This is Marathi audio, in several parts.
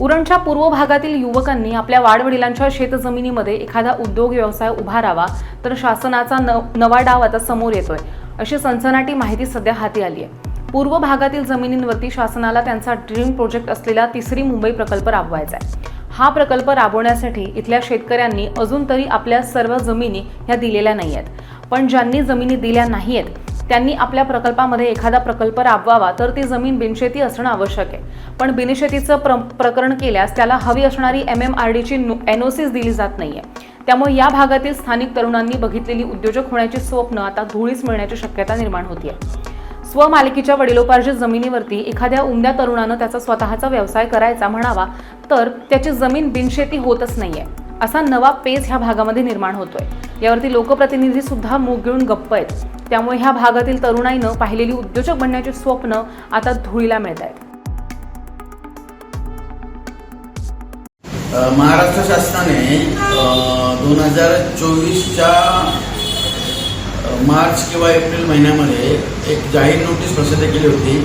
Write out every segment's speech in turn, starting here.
उरणच्या पूर्व भागातील युवकांनी आपल्या वाडवडिलांच्या शेतजमिनीमध्ये एखादा उद्योग व्यवसाय उभारावा तर शासनाचा न नवा डाव आता समोर येतोय अशी सनसनाटी माहिती सध्या हाती आली आहे. पूर्व भागातील जमिनींवरती शासनाला त्यांचा ड्रीम प्रोजेक्ट असलेला तिसरी मुंबई प्रकल्प राबवायचा आहे. हा प्रकल्प राबवण्यासाठी इथल्या शेतकऱ्यांनी अजून तरी आपल्या सर्व जमिनी ह्या दिलेल्या नाही आहेत पण ज्यांनी जमिनी दिल्या नाही आहेत त्यांनी आपल्या प्रकल्पामध्ये एखादा प्रकल्प राबवावा तर ती जमीन बिनशेती असणं आवश्यक आहे. पण बिनशेतीचं प्र प्रकरण केल्यास त्याला हवी असणारी एम एम आर डीची एन ओ सीज दिली जात नाही आहे त्यामुळे या भागातील स्थानिक तरुणांनी बघितलेली उद्योजक होण्याची स्वप्न आता धुळीस मिळण्याची शक्यता निर्माण होतीये. स्वमालकीच्या वडिलोपार्जित जमिनीवरती एखाद्या उमद्या तरुणानं त्याचा स्वतःचा व्यवसाय करायचा म्हणावा तर त्याची जमीन बिनशेती होतच नाहीये असा नवा पेज ह्या भागामध्ये निर्माण होतोय. यावरती लोकप्रतिनिधी सुद्धा मूग घेऊन गप्प आहेत. त्यामुळे ह्या भागातील तरुणाईनं पाहिलेली उद्योजक बनण्याची स्वप्न आता धुळीला मिळत आहेत. महाराष्ट्र शासनाने दोन हजार चोवीसच्या मार्च किंवा एप्रिल महिन्यामध्ये एक जाहीर नोटीस प्रसिद्ध केली होती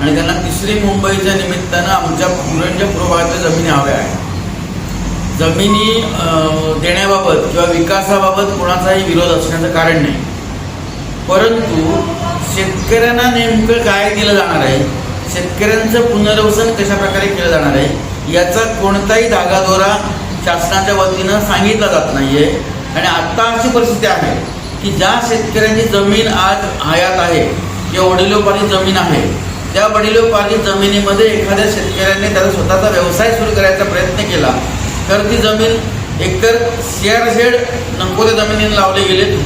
आणि त्यांना तिसरी मुंबईच्या निमित्तानं आमच्या पुरणच्या पूर्वभागातल्या जमिनी हव्या आहेत. जमिनी देण्याबाबत किंवा विकासाबाबत कोणाचाही विरोध असण्याचं कारण नाही. परंतु शेतकऱ्यांना नेमकं काय दिलं जाणार आहे? शेतकऱ्यांचं पुनर्वसन कशा प्रकारे केलं जाणार आहे? याचा कोणताही धागादोरा शासनाच्या वतीनं सांगितला जात नाहीये. आणि आत्ता अशी परिस्थिती आहे की ज्या शेतकऱ्यांची जमीन आज हयात आहे किंवा वडिलोपाली जमीन आहे त्या वडिलोपाली जमिनीमध्ये एखाद्या शेतकऱ्याने त्याचा स्वतःचा व्यवसाय सुरू करायचा प्रयत्न केला तर ती जमीन एकतर शेअर शेड नको त्या जमिनीने लावले गेलेत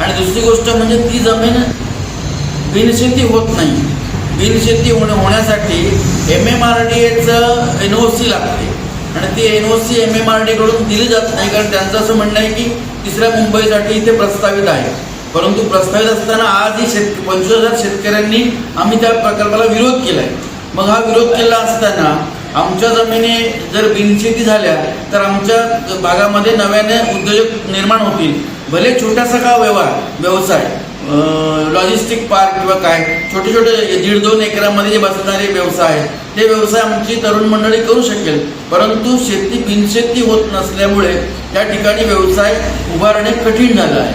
आणि दुसरी गोष्ट म्हणजे ती जमीन बिनशेती होत नाही. बिनशेती होणे होण्यासाठी एम एम आर डी एचं एन ओ सी लागते. आणि ती N O C M M R डीकडून दिली जात नाही कारण त्यांचं असं म्हणणं आहे की तिसऱ्या मुंबईसाठी इथे प्रस्तावित आहे. परंतु प्रस्तावित असताना आजही शेत पंचवीस हजार शेतकऱ्यांनी आम्ही त्या प्रकल्पाला विरोध केला आहे मग हा विरोध केला असताना आमच्या जमिनी जर बिनशेती झाल्या तर आमच्या भागामध्ये नव्याने उद्योजक निर्माण होतील. भले छोटासा का व्यवहार व्यवसाय लॉजिस्टिक पार्क किंवा काय छोटे छोटे दीड दोन एकरामध्ये जे बसणारे व्यवसाय आहेत ते व्यवसाय आमची तरुण मंडळी करू शकेल. परंतु शेती बिनशेती होत नसल्यामुळे त्या ठिकाणी व्यवसाय उभारणे कठीण झालं आहे.